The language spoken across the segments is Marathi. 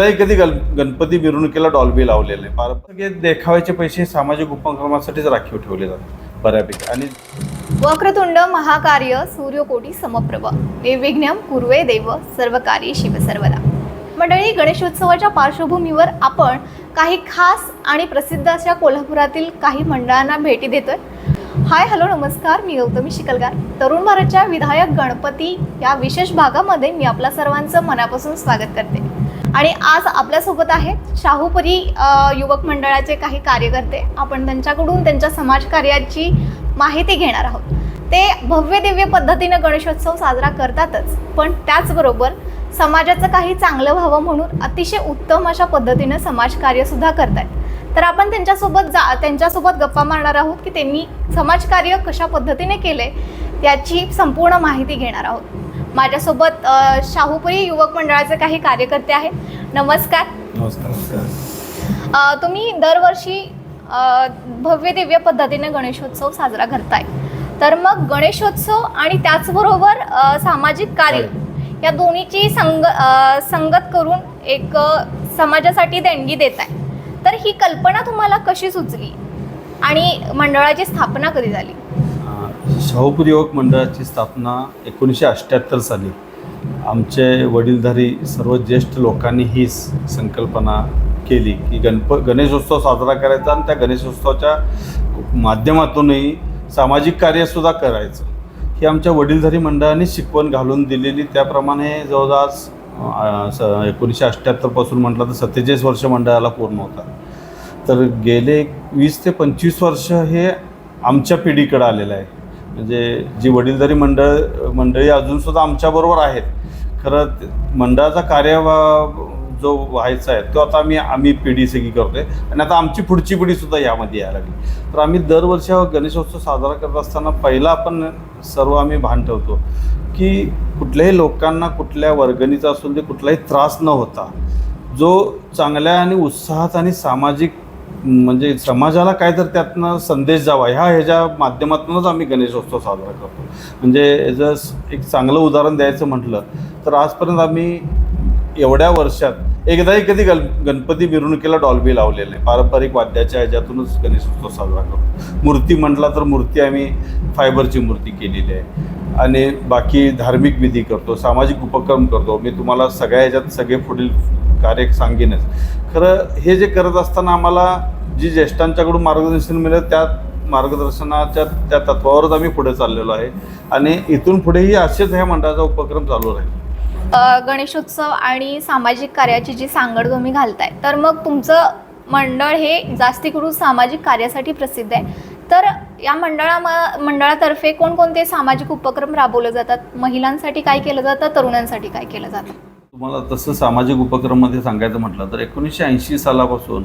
एकदाही कधी गण गणपती मिरवणुकीला डॉल्बी लावलेले आहे पारंपरिक देखाव्याचे पैसे सामाजिक उपक्रमासाठीच राखीव ठेवले जातात बऱ्यापैकी. आणि वक्रतुंड महाकार्य सूर्यकोटी समप्रभ. निर्विघ्नम पूर्वे देव सर्व कार्य शिव सर्वदा. मंडळी गणेशोत्सवाच्या पार्श्वभूमीवर आपण काही खास आणि प्रसिद्ध अशा कोल्हापुरातील काही मंडळांना भेटी देतोय. हाय हॅलो नमस्कार. मी गौतमी शिकलगार. तरुण भारतच्या विधायक गणपती या विशेष भागामध्ये मी आपल्या सर्वांचं मनापासून स्वागत करते. आणि आज आपल्यासोबत आहेत शाहूपुरी युवक मंडळाचे काही कार्यकर्ते. आपण त्यांच्याकडून त्यांच्या समाजकार्याची माहिती घेणार आहोत. ते भव्य दिव्य पद्धतीनं गणेशोत्सव साजरा करतातच पण त्याचबरोबर समाजाचं काही चांगलं व्हावं म्हणून अतिशय उत्तम अशा पद्धतीनं समाजकार्य सुद्धा करतात तर आपण त्यांच्यासोबत जा त्यांच्यासोबत गप्पा मारणार आहोत की त्यांनी समाजकार्य कशा पद्धतीने केले याची संपूर्ण माहिती घेणार आहोत. माझ्यासोबत अ, शाहूपुरी युवक मंडळाचे काही कार्यकर्ते आहेत. नमस्कार. नमस्कार. अ, तुम्ही दरवर्षी अ, भव्य दिव्य पद्धतीने गणेशोत्सव साजरा करताय. तर मग गणेशोत्सव आणि त्याचबरोबर अ, सामाजिक कार्य या दोन्हीची संग अ, संगत करून एक अ, समाजासाठी देणगी देत आहे तर ही कल्पना तुम्हाला कशी सुचली? आणि मंडळाची स्थापना कधी झाली? शाहूपूर युवक मंडळाची स्थापना एकोणीसशे अठ्ठ्याहत्तर साली. आमचे वडीलधारी सर्व ज्येष्ठ लोकांनी ही संकल्पना केली की गणप गणेशोत्सव साजरा करायचा आणि त्या गणेशोत्सवाच्या माध्यमातूनही सामाजिक कार्यसुद्धा करायचं. ही आमच्या वडीलधारी मंडळाने शिकवण घालून दिलेली. त्याप्रमाणे जवळजवळ आज स एकोणीसशे अठ्ठ्याहत्तरपासून म्हटलं तर सत्तेचाळीस वर्ष मंडळाला पूर्ण होतात. तर गेले वीस ते पंचवीस वर्ष हे आमच्या पिढीकडं आलेलं आहे. म्हणजे जी वडीलधारी मंडळ मंडळी अजूनसुद्धा आमच्याबरोबर आहेत. खरं मंडळाचा कार्य वा- जो व्हायचा आहे तो आता आम्ही आम्ही पिढी सगळी करतोय. आणि आता आमची पुढची पिढीसुद्धा यामध्ये यायला लागली. तर आम्ही दरवर्षी गणेशोत्सव साजरा करत असताना पहिला आपण सर्व आम्ही भान ठेवतो की कुठल्याही लोकांना कुठल्या वर्गणीचा असून ते कुठलाही त्रास न होता जो चांगल्या आणि उत्साहात आणि सामाजिक म्हणजे समाजाला काय तर त्यातनं संदेश जावा. ह्या ह्याच्या माध्यमातूनच आम्ही गणेशोत्सव साजरा करतो. म्हणजे याचं एक चांगलं उदाहरण द्यायचं म्हटलं तर आजपर्यंत आम्ही एवढ्या वर्षात एकदाही कधी गण गणपती मिरवणुकीला डॉल्बी लावलेलं आहे पारंपरिक वाद्याच्या ह्याच्यातूनच गणेशोत्सव साजरा करतो. मूर्ती म्हटला तर मूर्ती आम्ही फायबरची मूर्ती केलेली आहे. आणि बाकी धार्मिक विधी करतो सामाजिक उपक्रम करतो. मी तुम्हाला सगळ्या ह्याच्यात सगळे पुढील कार्य सांगेनच. खरं हे जे करत असताना आम्हाला जी ज्येष्ठांच्याकडून मार्गदर्शन मिळेल त्या मार्गदर्शनाच्या त्या तत्वावरच आम्ही पुढे चाललेलो आहे. आणि इथून पुढेही असेच ह्या मंडळाचा उपक्रम चालू राहील. गणेशोत्सव आणि सामाजिक कार्याची जी सांगड तुम्ही घालताय तर मग तुमचं मंडळ हे जास्ती करून सामाजिक कार्यासाठी प्रसिद्ध आहे. तर या मंडळा मंडळातर्फे कोणकोणते सामाजिक उपक्रम राबवले जातात? महिलांसाठी काय केलं जातं? तरुणांसाठी काय केलं जातं? तुम्हाला तसं सामाजिक उपक्रममध्ये सांगायचं म्हटलं तर एकोणीसशे ऐंशी सालापासून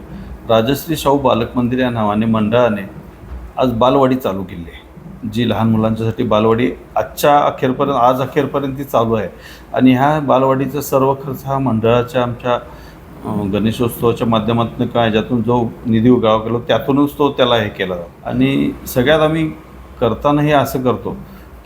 राजश्री शाहू बालक मंदिर या नावाने मंडळाने आज बालवाडी चालू केली आहे. जी लहान मुलांच्यासाठी बालवाडी आजच्या अखेरपर्यंत आज अखेरपर्यंत ती चालू आहे. आणि ह्या बालवाडीचा सर्व खर्च हा मंडळाच्या आमच्या गणेशोत्सवाच्या माध्यमातून काय ज्यातून जो निधी उगाव केला त्यातूनच तो त्याला हे केला जातो. आणि सगळ्यात आम्ही करताना हे असं करतो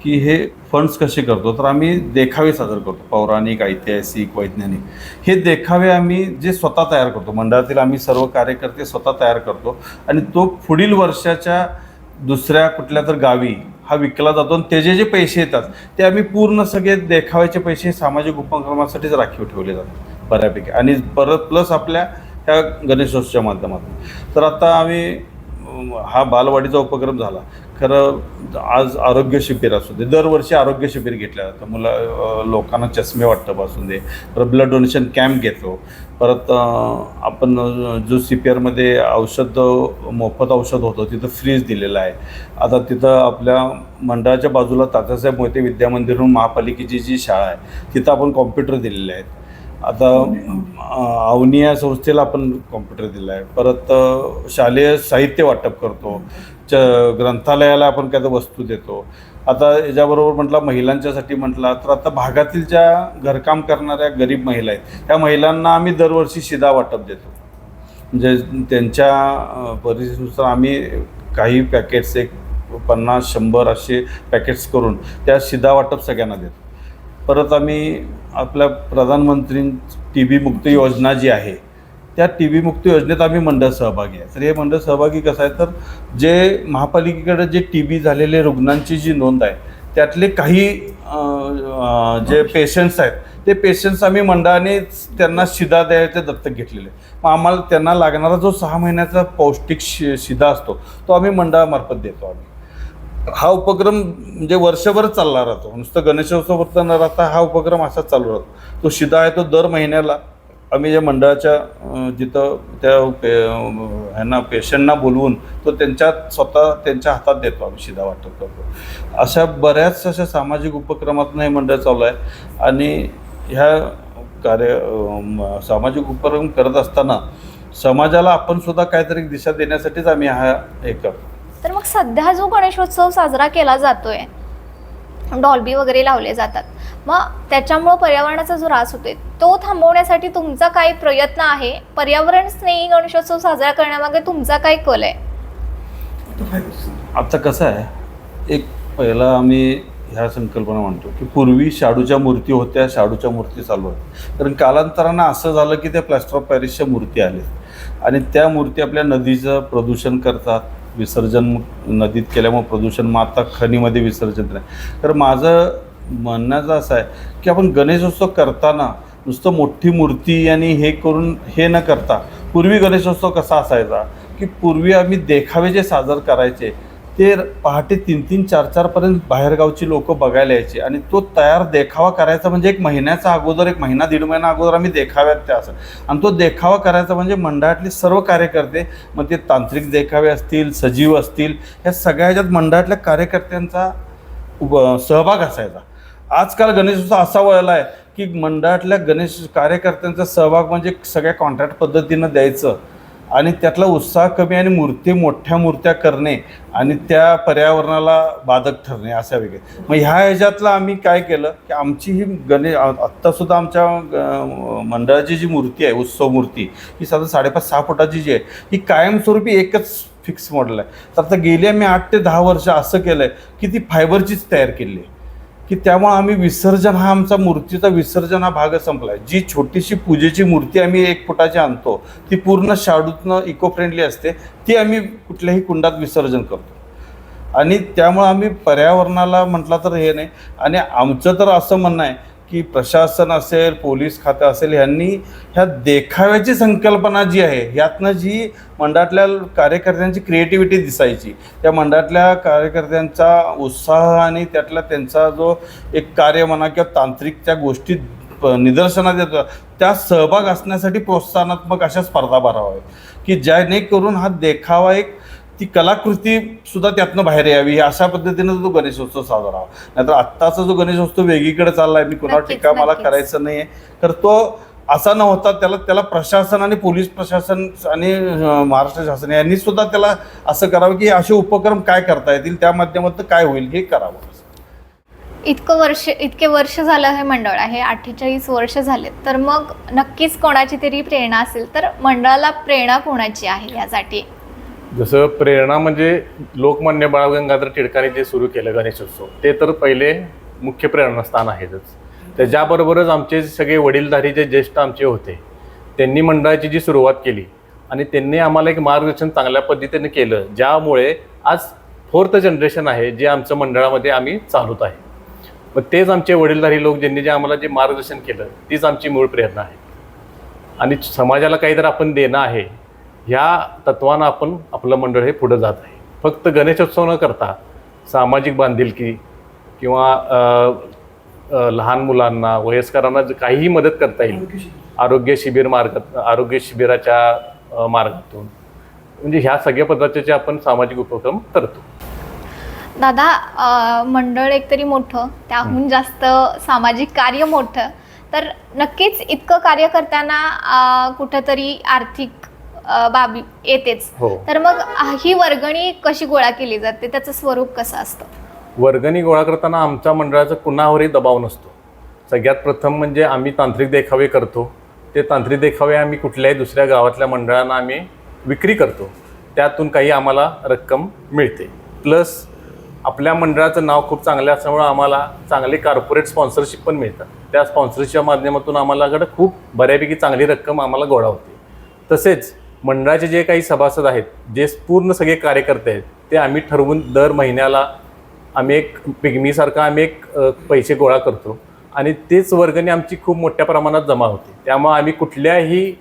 की हे फंड्स कसे करतो तर आम्ही देखावे सादर करतो. पौराणिक ऐतिहासिक वैज्ञानिक. हे देखावे आम्ही जे स्वतः तयार करतो. मंडळातील आम्ही सर्व कार्यकर्ते स्वतः तयार करतो. आणि तो पुढील वर्षाच्या दुसऱ्या कुठल्या तर गावी हा विकला जातो आणि त्याचे जे पैसे येतात ते आम्ही पूर्ण सगळे देखाव्याचे पैसे सामाजिक उपक्रमासाठीच राखीव ठेवले जातात बऱ्यापैकी. आणि परत प्लस आपल्या ह्या गणेशोत्सवच्या माध्यमातून. तर आता आम्ही हा बालवाडीचा उपक्रम झाला. खरं आज आरोग्य शिबिर असू दे दरवर्षी आरोग्य शिबिर घेतलं जातं. मुलं लोकांना चष्मे वाटप असू दे. परत ब्लड डोनेशन कॅम्प घेतो परत आपण जो सी पी आरमध्ये औषध मोफत औषध होतं तिथं फ्रीज दिलेलं आहे. आता तिथं आपल्या मंडळाच्या बाजूला तात्यासाहेब मोहिते विद्यामंदिर म्हणून महापालिकेची जी शाळा आहे तिथं आपण कॉम्प्युटर दिलेले आहेत. आता अवनी या संस्थेला आपण कॉम्प्युटर दिला आहे परत शालेय साहित्य वाटप करतो. च ग्रंथालयाला आपण काय तर वस्तू देतो. आता याच्याबरोबर म्हटलं महिलांच्यासाठी म्हटला तर आता भागातील ज्या घरकाम करणाऱ्या गरीब महिला आहेत त्या महिलांना आम्ही दरवर्षी शिदा वाटप देतो. म्हणजे त्यांच्या परिस्थितीनुसार आम्ही काही पॅकेट्स एक पन्नास शंभर असे पॅकेट्स करून त्या शिदा वाटप सगळ्यांना देतो. परत आम्ही आपल्या प्रधानमंत्री टी बी मुक्त योजना जी आहे त्या टी बी मुक्त योजनेत आम्ही मंडळ सहभागी आहे. तर हे मंडळ सहभागी कसं आहे? तर जे महापालिकेकडे जे टी बी झालेले रुग्णांची जी नोंद आहे त्यातले काही जे पेशंट्स आहेत ते पेशंट्स आम्ही मंडळाने त्यांना शिदा द्यायचे दत्तक घेतलेले. मग आम्हाला त्यांना लागणारा जो सहा महिन्याचा पौष्टिक शि शिदा असतो तो आम्ही मंडळामार्फत देतो आम्ही. हा उपक्रम म्हणजे वर्षभर चालला राहतो. नुसतं गणेशोत्सव न राहता हा उपक्रम असाच चालू राहतो. तो शिदा आहे तो दर महिन्याला आम्ही ज्या मंडळाच्या जिथं त्या पे ह्यांना पेशंटना बोलवून तो त्यांच्या स्वतः त्यांच्या हातात देतो आम्ही शिदा वाटप करतो. अशा बऱ्याच अशा सामाजिक उपक्रमातून हे मंडळ चालू आहे. आणि ह्या कार्य सामाजिक उपक्रम करत असताना समाजाला आपण सुद्धा काहीतरी दिशा देण्यासाठीच आम्ही हा हे करतो. तर मग सध्या जो गणेशोत्सव साजरा केला जातोय डॉल्बी वगैरे लावले जातात मग त्याच्यामुळं पर्यावरणाचा जो ऱ्हास होतोय तो थांबवण्यासाठी तुमचा काही प्रयत्न आहे? पर्यावरण स्नेही गणेशोत्सव साजरा करण्यामागे तुमचा काय कल आहे? आता कसं आहे एक पहिला आम्ही ह्या संकल्पना म्हणतो की पूर्वी शाडूच्या मूर्ती होत्या शाडूच्या मूर्ती चालू आहेत कारण कालांतरानं असं झालं की त्या प्लॅस्टर ऑफ पॅरिसच्या मूर्ती आल्या आणि त्या मूर्ती आपल्या नदीचं प्रदूषण करतात विसर्जन नदीत केल्यामुळे प्रदूषण मग आता खनीमध्ये विसर्जन नाही तर माझं म्हणण्याचं असं आहे की आपण गणेशोत्सव करताना नुसतं मोठी मूर्ती आणि हे करून हे न करता पूर्वी गणेशोत्सव कसा असायचा? की पूर्वी आम्ही देखावे जे सादर करायचे ते पहाटे तीन तीन चार चारपर्यंत बाहेरगावची लोक बघायला यायची. आणि तो तयार देखावा करायचा म्हणजे एक महिन्याचा अगोदर एक महिना दीड महिना अगोदर आम्ही देखाव्यात ते असं. आणि तो देखावा करायचा म्हणजे मंडळातले सर्व कार्यकर्ते मग ते तांत्रिक देखावे असतील सजीव असतील ह्या सगळ्या ह्याच्यात मंडळातल्या कार्यकर्त्यांचा सहभाग असायचा. आजकाल गणेशोत्सव असा वळला आहे की मंडळातल्या गणेश कार्यकर्त्यांचा सहभाग म्हणजे सगळ्या कॉन्ट्रॅक्ट पद्धतीनं द्यायचं. आणि त्यातला उत्साह कमी आणि मूर्ती मोठ्या मूर्त्या करणे आणि त्या पर्यावरणाला बाधक ठरणे अशा वेगळे. मग ह्या ह्याच्यातलं आम्ही काय केलं की आमची ही गणेश आत्तासुद्धा आमच्या मंडळाची जी मूर्ती आहे उत्सव मूर्ती ही साधारण साडेपाच सहा फुटाची जी आहे ही कायमस्वरूपी एकच फिक्स मॉडेल आहे. तर आता गेली आम्ही आठ ते दहा वर्ष असं केलं आहे की ती फायबरचीच तयार केली आहे. की त्यामुळे आम्ही विसर्जन हा आमचा मूर्तीचा विसर्जन हा भाग संपला आहे जी छोटीशी पूजेची मूर्ती आम्ही एक फुटाची आणतो ती पूर्ण शाडूतनं इको फ्रेंडली असते ती आम्ही कुठल्याही कुंडात विसर्जन करतो. आणि त्यामुळं आम्ही पर्यावरणाला म्हटला तर हे नाही. आणि आमचं तर असं म्हणणं आहे की प्रशासन असेल पोलीस खातं असेल ह्यांनी ह्या देखाव्याची संकल्पना जी आहे यातनं जी मंडळातल्या कार्यकर्त्यांची क्रिएटिव्हिटी दिसायची त्या मंडळातल्या कार्यकर्त्यांचा उत्साह आणि त्यातला त्यांचा जो एक कार्य म्हणा किंवा तांत्रिक त्या गोष्टी प- निदर्शनात येतो त्या सहभाग असण्यासाठी प्रोत्साहनात्मक अशा स्पर्धा भराव्यात. की ज्याने करून हा देखावा एक ती कलाकृती सुद्धा त्यातनं बाहेर यावी अशा पद्धतीनं तो गणेशोत्सव साजरा व्हावा. नाहीतर आत्ताचा जो गणेशोत्सव वेगळीकडे चाललाय मी कुणावर टीका मला. करायचं नाहीये. तर तो असा न होता त्याला त्याला प्रशासन आणि पोलीस प्रशासन आणि महाराष्ट्र शासन यांनी सुद्धा त्याला असं करावं की असे उपक्रम काय करता येतील त्या माध्यमातून काय होईल हे करावं. इतकं वर्ष इतके वर्ष झालं हे मंडळ आहे अठ्ठेचाळीस वर्ष झालेत. तर मग नक्कीच कोणाची तरी प्रेरणा असेल तर मंडळाला प्रेरणा कोणाची आहे यासाठी? जसं प्रेरणा म्हणजे लोकमान्य बाळ गंगाधर टिळकांनी जे सुरू केलं गणेशोत्सव ते तर पहिले मुख्य प्रेरणास्थान आहेतच. त्याच्याबरोबरच आमचे सगळे वडीलधारी जे ज्येष्ठ आमचे होते त्यांनी मंडळाची जी सुरुवात केली आणि त्यांनी आम्हाला एक मार्गदर्शन चांगल्या पद्धतीने केलं ज्यामुळे आज फोर्थ जनरेशन आहे जे आमचं मंडळामध्ये आम्ही चालवत आहे. मग तेच आमचे वडीलधारी लोक ज्यांनी जे आम्हाला जे मार्गदर्शन केलं तीच आमची मूळ प्रेरणा आहे. आणि समाजाला काहीतरी आपण देणं आहे ह्या तत्वानं आपण आपलं मंडळ हे पुढं जात आहे. फक्त गणेशोत्सव न करता सामाजिक बांधिलकी किंवा लहान मुलांना वयस्करांना जे काहीही मदत करता येईल आरोग्य शिबिर. मार्ग आरोग्य शिबिराच्या मार्गातून. म्हणजे ह्या सगळ्या पद्धतीचे आपण सामाजिक उपक्रम करतो. दादा मंडळ एकतरी मोठं त्याहून जास्त सामाजिक कार्य मोठं. तर नक्कीच इतकं कार्य करताना कुठंतरी आर्थिक बाबी येतेच. हो. तर मग ही वर्गणी कशी गोळा केली जाते? त्याचं स्वरूप कसं असतं? वर्गणी गोळा करताना आमच्या मंडळाचा कुणावरही दबाव नसतो. सगळ्यात प्रथम म्हणजे आम्ही तांत्रिक देखावे करतो. ते तांत्रिक देखावे आम्ही कुठल्याही दुसऱ्या गावातल्या मंडळांना आम्ही विक्री करतो. त्यातून काही आम्हाला रक्कम मिळते. प्लस आपल्या मंडळाचं नाव खूप चांगलं असल्यामुळं आम्हाला चांगले कॉर्पोरेट स्पॉन्सरशिप पण मिळतात. त्या स्पॉन्सरच्या माध्यमातून आम्हालाकडे खूप बऱ्यापैकी चांगली रक्कम आम्हाला गोळा होते. तसेच मंडळाचे जे काही सभासद आहेत जे पूर्ण सगळे कार्यकर्ते आहेत ते आम्ही ठरवून दर महिन्याला आम्ही एक पिगमीसारखा आम्ही एक पैसे गोळा करतो. आणि तेच वर्गणी आमची खूप मोठ्या प्रमाणात जमा होते. त्यामुळे आम्ही कुठल्याही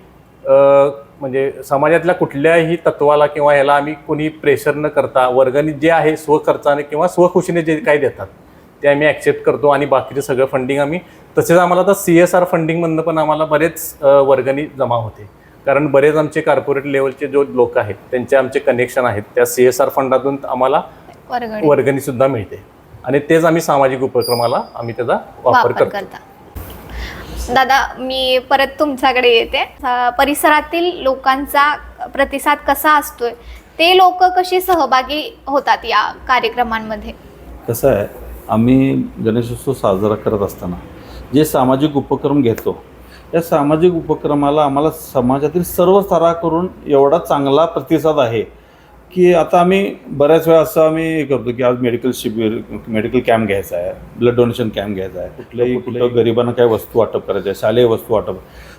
म्हणजे समाजातल्या कुठल्याही तत्वाला किंवा ह्याला आम्ही कोणी प्रेशर न करता वर्गणी जे आहे स्वखर्चाने किंवा स्वखुशीने जे काही देतात ते आम्ही ॲक्सेप्ट करतो आणि बाकीचे सगळं फंडिंग आम्ही तसेच आम्हाला आता सी एस आर फंडिंगमधनं पण आम्हाला बरेच वर्गणी जमा होते. कारण बरेच आमचे कॉर्पोरेट लेवलचे जो लोक आहेत त्यांचे आमचे कनेक्शन आहेत त्या सी एस आर फंडातून आम्हाला वर्गणी. सुद्धा मिळते. आणि तेच आम्ही सामाजिक उपक्रमाला आम्ही त्याचा वापर वापर करतो. दादा मी परत तुमच्याकडे येते. परिसरातील लोकांचा प्रतिसाद कसा असतोय? ते लोक कशी सहभागी होतात या कार्यक्रमांमध्ये? कसं आहे आम्ही गणेशोत्सव साजरा करत असताना जे सामाजिक उपक्रम घेतो या सामाजिक उपक्रमाला आम्हाला समाजातील सर्व स्तराकडून एवढा चांगला प्रतिसाद आहे की आता आम्ही बऱ्याच वेळा असं आम्ही हे करतो की आज मेडिकल शिबिर मेडिकल कॅम्प घ्यायचा आहे ब्लड डोनेशन कॅम्प घ्यायचा आहे. कुठल्याही कुठलं गरिबांना काही वस्तू वाटप करायचं आहे शालेय वस्तू वाटप.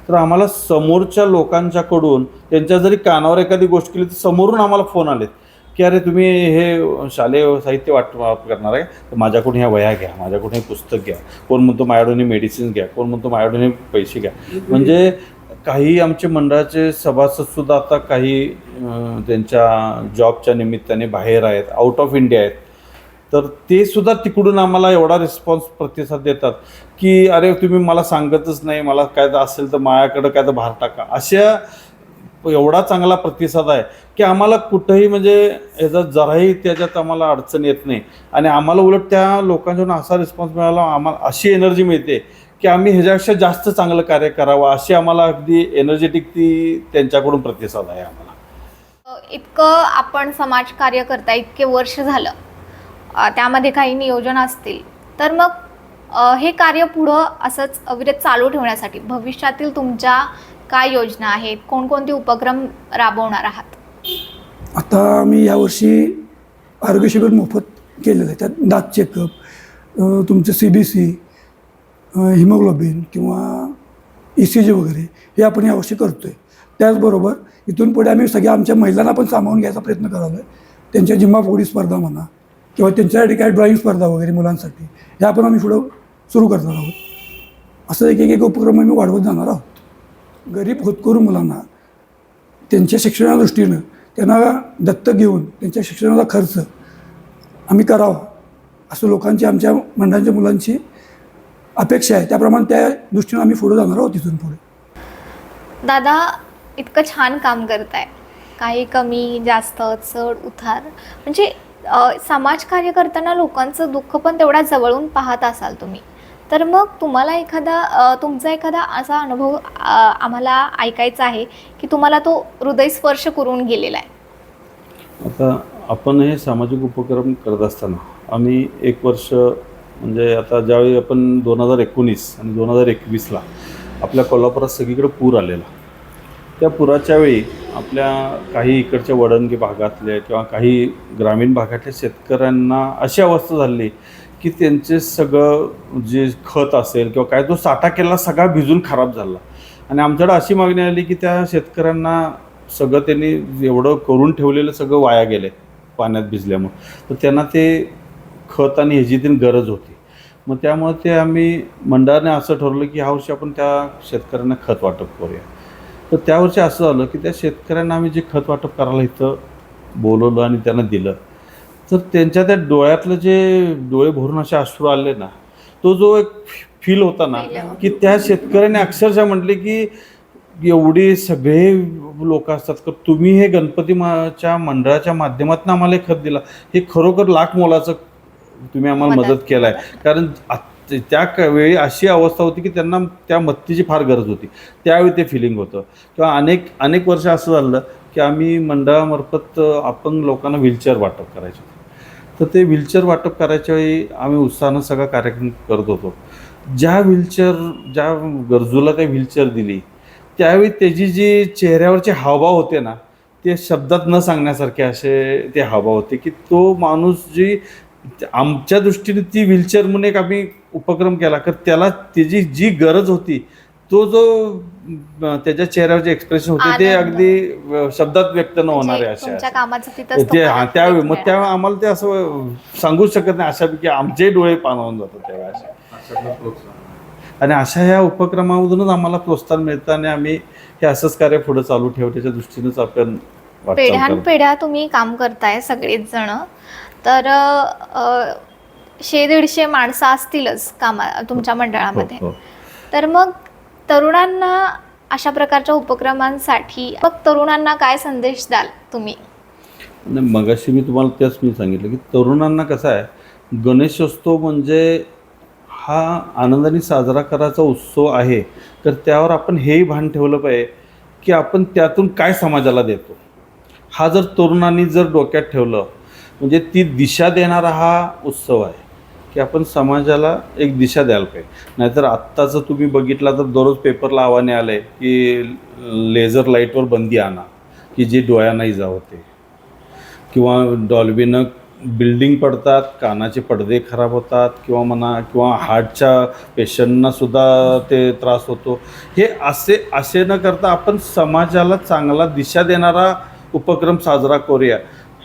तर आम्हाला समोरच्या लोकांच्याकडून त्यांच्या जरी कानावर एखादी गोष्ट केली तर समोरून आम्हाला फोन आलेत. की अरे तुम्ही हे शालेय साहित्य वाट वाप करणार आहे तर माझ्याकडून ह्या वह्या घ्या माझ्याकडून हे पुस्तक घ्या कोण म्हणतो माझ्याकडून मेडिसिन घ्या कोण म्हणतो माझ्याकडून हे पैसे घ्या. म्हणजे काही आमचे मंडळाचे सभासदसुद्धा आता काही त्यांच्या जॉबच्या निमित्ताने बाहेर आहेत आउट ऑफ इंडिया आहेत. तर ते सुद्धा तिकडून आम्हाला एवढा रिस्पॉन्स प्रतिसाद देतात की अरे तुम्ही मला सांगतच नाही मला काय तर असेल तर माझ्याकडं काय तर भार टाका. अशा एवढा चांगला प्रतिसाद आहे की आम्हाला कुठंही म्हणजे याचा जराही त्याच्यात आम्हाला अडचण येत नाही. आणि आम्हाला उलट त्या लोकांकडून असा रिस्पॉन्स मिळाला आम्हाला अशी एनर्जी मिळते की आम्ही ह्याच्यापेक्षा जास्त चांगलं कार्य करावं अशी आम्हाला अगदी एनर्जेटिक ती त्यांच्याकडून प्रतिसाद आहे आम्हाला. इतकं आपण समाजकार्य करता इतके वर्ष झालं त्यामध्ये काही नियोजन असतील तर मग हे कार्य पुढं असंच अविरत चालू ठेवण्यासाठी भविष्यातील तुमच्या काय योजना आहेत? कोणकोणते उपक्रम राबवणार आहात? आता आम्ही यावर्षी आरोग्य शिबिर मोफत केलेलं आहे. त्यात दात चेकअप तुमचं सी बी सी हिमोग्लोबिन किंवा ई सी जी वगैरे हे आपण यावर्षी करतो आहे त्याचबरोबर इथून पुढे आम्ही सगळ्या आमच्या महिलांना पण सामावून घ्यायचा प्रयत्न करालो आहे त्यांच्या जिम्माफोडी स्पर्धा म्हणा किंवा त्यांच्यासाठी काय ड्रॉईंग स्पर्धा वगैरे मुलांसाठी ह्या आपण आम्ही पुढं सुरू करणार आहोत. असं एक एक एक उपक्रम आम्ही वाढवत जाणार आहोत. गरीब होतकरू मुलांना त्यांच्या शिक्षणादृष्टीनं त्यांना दत्तक घेऊन त्यांच्या शिक्षणाचा खर्च आम्ही करावा असं लोकांची आमच्या मंडळांच्या मुलांची अपेक्षा आहे. त्याप्रमाणे त्या दृष्टीनं आम्ही पुढे जाणार आहोत तिथून पुढे. दादा इतकं छान काम करताय. काही कमी जास्त चढ उतार. म्हणजे समाजकार्य करताना लोकांचं दुःख पण तेवढ्या जवळून पाहत असाल तुम्ही. तर मग तुम्हाला एखादा तुमचा एखादा असा अनुभव आम्हाला ऐकायचा आहे की तुम्हाला तो हृदयस्पर्श करून गेलेला आहे? आता आपण हे सामाजिक उपक्रम करत असताना आम्ही एक वर्ष म्हणजे आता ज्यावेळी आपण दोन हजार एकोणीस आणि दोन हजार एकवीसला आपल्या कोल्हापुरात सगळीकडे पूर आलेला. त्या पुराच्या वेळी आपल्या काही इकडच्या वडणगी भागातल्या किंवा काही ग्रामीण भागातल्या शेतकऱ्यांना अशी अवस्था झाली की त्यांचे सगळं जे खत असेल किंवा काय तो साठा केलेला सगळा भिजून खराब झाला. आणि आमच्याकडे अशी मागणी आली की त्या शेतकऱ्यांना सगळं त्यांनी एवढं करून ठेवलेलं सगळं वाया गेले पाण्यात भिजल्यामुळं. तर त्यांना ते खत आणि ह्याची तीन गरज होती. मग त्यामुळे ते आम्ही मंडळाने असं ठरवलं की ह्या वर्षी आपण त्या शेतकऱ्यांना खत वाटप करूया. तर त्या वर्षी असं झालं की त्या शेतकऱ्यांना आम्ही जे खत वाटप करायला इथं बोलवलं आणि त्यांना दिलं. तर त्यांच्या त्या डोळ्यातलं जे डोळे भरून असे अश्रू आले ना तो जो एक फील होता ना की त्या शेतकऱ्याने अक्षरशः म्हटले की एवढे सगळे लोक असतात का? तुम्ही हे गणपती मा- मंडळाच्या माध्यमातून आम्हाला हे खत दिला. हे खरोखर लाख मोलाचं तुम्ही आम्हाला मदत. केलाय. कारण त्या क- वेळी अशी अवस्था होती की त्यांना त्या मत्तीची फार गरज होती. त्यावेळी ते फिलिंग होतं. किंवा अनेक अनेक वर्ष असं झालं की आम्ही मंडळामार्फत आपण लोकांना व्हीलचेअर वाटप करायचो. तर ते व्हीलचेअर वाटप करायच्या वेळी आम्ही उत्साहानं सगळा कार्यक्रम करत होतो. ज्या व्हीलचेअर ज्या गरजूला त्या व्हीलचेअर दिली त्यावेळी त्याची जी चेहऱ्यावरचे हावभाव होते ना ते शब्दात न सांगण्यासारखे असे ते हावभाव होते की तो माणूस जी आमच्या दृष्टीने ती व्हीलचेअर म्हणून एक आम्ही उपक्रम केला तर त्याला त्याची जी गरज होती तो जो त्याच्या चेहऱ्यावरचे एक्सप्रेशन होते ते. अगदी शब्दात व्यक्त न होणारे म्हणजे असे ते हा त्यावेळी मग. तेव्हा आम्हाला ते असं सांगू शकत नाही अशा की आमचे डोळे पाणावून जातात तेव्हा असे आणि अशा ह्या उपक्रमामधूनच आम्हाला प्रोत्साहन मिळतं आणि आम्ही हे असंच कार्य पुढे चालू ठेवण्याच्या दृष्टीनेच आपण वाटचाल पिढ्यान करतो. पिढ्या तुम्ही काम करताय सगळेच जण तर शे दीडशे माणसं असतीलच कामा तुमच्या मंडळामध्ये हो, हो. तर मग तरुणांना अशा प्रकारच्या उपक्रमांसाठी मग तरुणांना काय संदेश द्याल तुम्ही? मगाशी मी तुम्हाला तेच मी सांगितलं की तरुणांना कसं आहे गणेशोत्सव म्हणजे हा आनंदाने साजरा करायचा उत्सव आहे तर त्यावर आपण हेही भान ठेवलं पाहिजे की आपण त्यातून काय समाजाला देतो. हा जर तरुणांनी जर डोक्यात ठेवलं म्हणजे ती दिशा देणारा हा उत्सव आहे. की आपण समाजाला एक दिशा द्यायला पाहिजे. नाहीतर आत्ताचं तुम्ही बघितला तर दररोज पेपरला आव्हाने आलं आहे की लेझर लाईटवर बंदी आणा की जे डोळ्यांना इजा होते किंवा डॉल्बीनं बिल्डिंग पडतात कानाचे पडदे खराब होतात किंवा म्हणा किंवा हार्टच्या पेशंटनासुद्धा ते त्रास होतो. हे असे असे न करता आपण समाजाला चांगला दिशा देणारा उपक्रम साजरा करूया.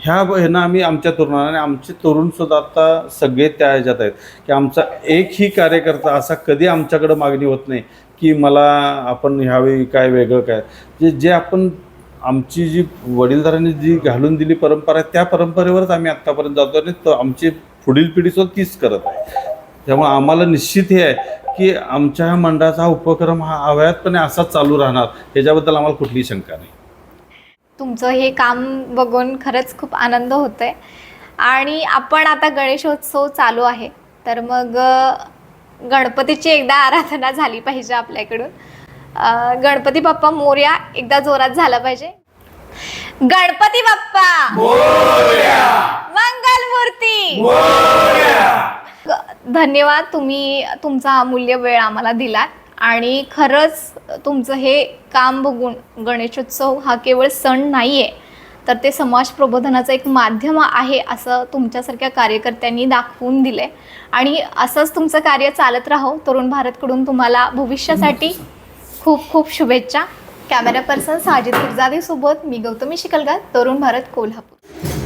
ह्या ह्यांना आम्ही आमच्या तरुणांना आणि आमचे तरुणसुद्धा आता सगळे त्या ह्याच्यात आहेत. की आमचा एकही कार्यकर्ता असा कधी आमच्याकडं मागणी होत नाही की मला आपण ह्यावेळी काय वेगळं काय. जे जे आपण आमची जी वडीलधाऱ्यांनी जी घालून दिली परंपरा आहे त्या परंपरेवरच आम्ही आत्तापर्यंत जातो आणि तो आमची पुढील पिढी सुद्धा तीच करत आहे. त्यामुळे आम्हाला निश्चित हे आहे की आमच्या ह्या मंडळाचा हा उपक्रम हा अवयातपणे असाच चालू राहणार. ह्याच्याबद्दल आम्हाला कुठलीही शंका नाही. तुमचं हे काम बघून खरंच खूप आनंद होतोय. आणि आपण आता गणेशोत्सव चालू आहे. तर मग गणपतीची एकदा आराधना झाली पाहिजे आपल्याकडून. गणपती बाप्पा मोर्या एकदा जोरात झाला पाहिजे. गणपती बाप्पा! मंगल मूर्ती धन्यवाद तुम्ही तुमचा अमूल्य वेळ आम्हाला दिलात. आणि खरंच तुमचं हे काम बघून गणेशोत्सव हा केवळ सण नाही आहे तर ते समाज प्रबोधनाचं एक माध्यम आहे असं तुमच्यासारख्या कार्यकर्त्यांनी दाखवून दिलं आणि असंच तुमचं कार्य चालत राहो तरुण भारतकडून तुम्हाला भविष्यासाठी खूप खूप शुभेच्छा. कॅमेरा पर्सन साजिद गुरजादेसोबत मी गौतमी शिकलगार तरुण भारत कोल्हापूर.